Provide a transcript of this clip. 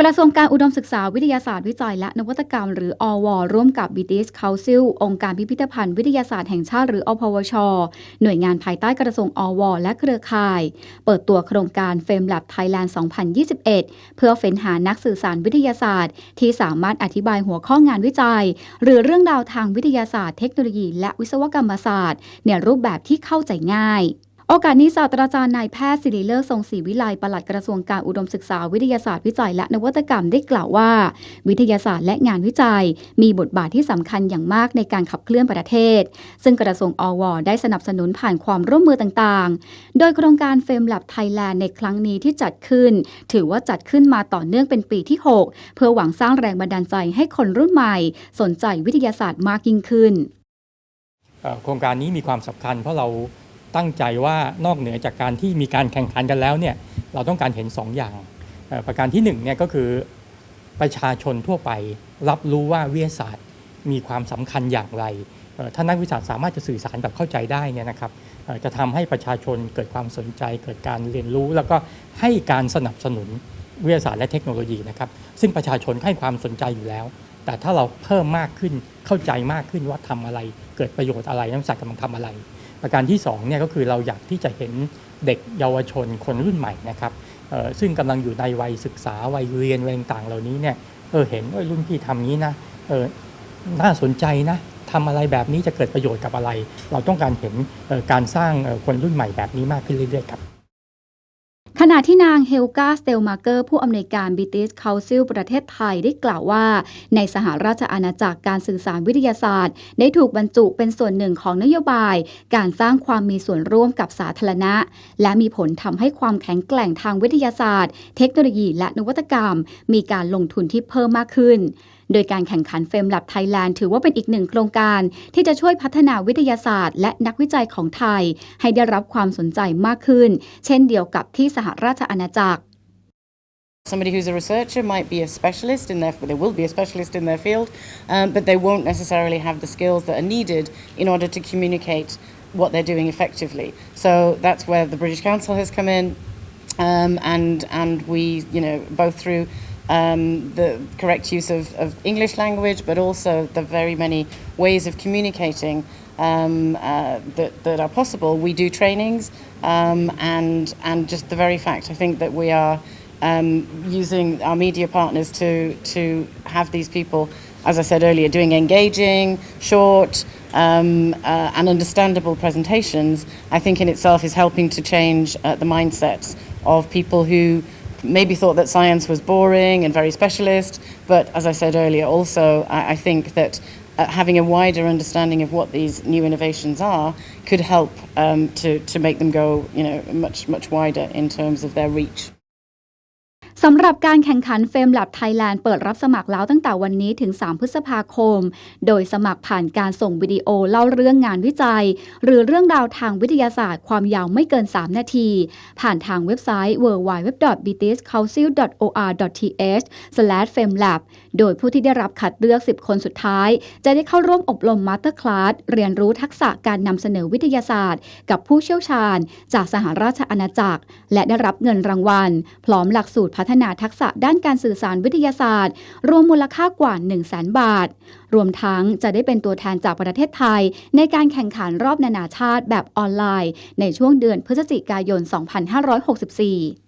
กระทรวงการอุดมศึกษาวิทยาศาสตร์วิจัยและนวัตกรรม หรืออว ร่วมกับ British Council องค์การพิพิธภัณฑ์วิทยาศาสตร์แห่งชาติหรืออพวช หน่วยงานภายใต้กระทรวงอว และเครือข่าย เปิดตัวโครงการ f a m e Lab Thailand 2021 เพื่อเฟ้นหานักสื่อสารวิทยาศาสตร์ ที่สามารถอธิบายหัวข้องานวิจัย หรือเรื่องราวทางวิทยาศาสตร์ เทคโนโลยี และวิศวกรรมศาสตร์ ในรูปแบบที่เข้าใจง่าย โอกาสนี้ศาสตราจารย์นายแพทย์ศิริเลิศทรงศรีวิไลปลัดกระทรวงการอุดมศึกษาวิทยาศาสตร์วิจัยและนวัตกรรมได้กล่าวว่า วิทยาศาสตร์และงานวิจัย มีบทบาทที่สำคัญอย่างมากในการขับเคลื่อนประเทศ ซึ่งกระทรวงอวได้สนับสนุนผ่านความร่วมมือต่างๆ โดยโครงการเฟรมแลบไทยแลนด์ในครั้งนี้ที่จัดขึ้น ถือว่าจัดขึ้นมาต่อเนื่องเป็นปีที่ 6 เพื่อหวังสร้างแรงบันดาลใจให้คนรุ่นใหม่ สนใจวิทยาศาสตร์มากยิ่งขึ้นโครงการนี้มีความสำคัญเพราะเรา ตั้งใจว่านอกเหนือจากการที่มีการแข่งขันกันแล้วเนี่ยเราต้องการเห็น 2 อย่าง ประการที่1เนี่ยก็คือประชาชนทั่วไปรับรู้ว่าวิทยาศาสตร์มีความสำคัญอย่างไรถ้านักวิทยาสามารถจะสื่อสารแบบเข้าใจได้เนี่ยนะครับจะทำให้ประชาชนเกิดความสนใจ เกิดการเรียนรู้ แล้วก็ให้การสนับสนุนวิทยาศาสตร์และเทคโนโลยีนะครับซึ่งประชาชนให้ความสนใจอยู่แล้ว แต่ถ้าเราเพิ่มมากขึ้นเข้าใจมากขึ้นว่าทำอะไร เกิดประโยชน์อะไรนักวิทยาศารกำลังทำอะไร ประการที่2เนี่ยก็คือเราอยากที่จะเห็นเด็กเยาวชนคนรุ่นใหม่นะครับซึ่งกำลังอยู่ในวัยศึกษาวัยเรียนวัยต่างเหล่านี้เนี่ยเออเห็นว่ารุ่นพี่ทำนี้นะเออน่าสนใจนะทำอะไรแบบนี้จะเกิดประโยชน์กับอะไร เราต้องการเห็นการสร้างคนรุ่นใหม่แบบนี้มากขึ้นเรื่อยๆครับ ขณะที่นางเฮลกาสเตลมาเกอร์ ผู้อำนวยการ British Council ประเทศไทยได้กล่าวว่า ในสหราชอาณาจักรการสื่อสารวิทยาศาสตร์ ได้ถูกบรรจุเป็นส่วนหนึ่งของนโยบาย การสร้างความมีส่วนร่วมกับสาธารณะ และมีผลทำให้ความแข็งแกร่งทางวิทยาศาสตร์ เทคโนโลยีและนวัตกรรม มีการลงทุนที่เพิ่มมากขึ้น โดยการแข่งขันเฟม Lab Thailand ถือว่าเป็นอีกหนึ่งโครงการ ที่จะช่วยพัฒนาวิทยาศาสตร์ และนักวิจัยของไทย ให้ได้รับความสนใจมากขึ้น เช่นเดียวกับที่สหราชอาณาจักร Somebody who's a researcher might be a specialist in their, they will be a specialist in their field, um, but they won't necessarily have the skills that are needed in order to communicate what they're doing effectively. So that's where the British Council has come in, um, and and we, you know, both through um, the correct use of, of English language, but also the very many ways of communicating um, uh, that, that are possible. We do trainings, um, and and just the very fact I think that we are um, using our media partners to to have these people, as I said earlier, doing engaging, short. Um, uh, and understandable presentations, I think in itself is helping to change uh, the mindsets of people who maybe thought that science was boring and very specialist, but as I said earlier, also I, I think that uh, having a wider understanding of what these new innovations are could help um, to, to make them go, you know, much, much wider in terms of their reach. สำหรับการแข่งขันเฟม Lab Thailand เปิดรับสมัครแล้วตั้งแต่วันนี้ถึง 3 พฤษภาคม โดยสมัครผ่านการส่งวิดีโอเล่าเรื่องงานวิจัย หรือเรื่องราวทางวิทยาศาสตร์ความยาวไม่เกิน 3 นาที ผ่านทางเว็บไซต์ www.bitescouncil.or.th/femlab โดยผู้ที่ได้รับคัดเลือก 10 คนสุดท้าย จะได้เข้าร่วมอบรมมาสเตอร์คลาสเรียนรู้ทักษะการนำเสนอวิทยาศาสตร์ กับผู้เชี่ยวชาญ จากสหราชอาณาจักร และได้รับเงินรางวัล พร้อมหลักสูตรพัฒนาทักษะด้านการสื่อสารวิทยาศาสตร์ รวมมูลค่ากว่า 1 0 0 0 0แบาท รวมทั้งจะได้เป็นตัวแทนจากประเทศไทย ในการแข่งขันรอบนานาชาติแบบออนไลน์ ในช่วงเดือนพฤศจิกายน 2564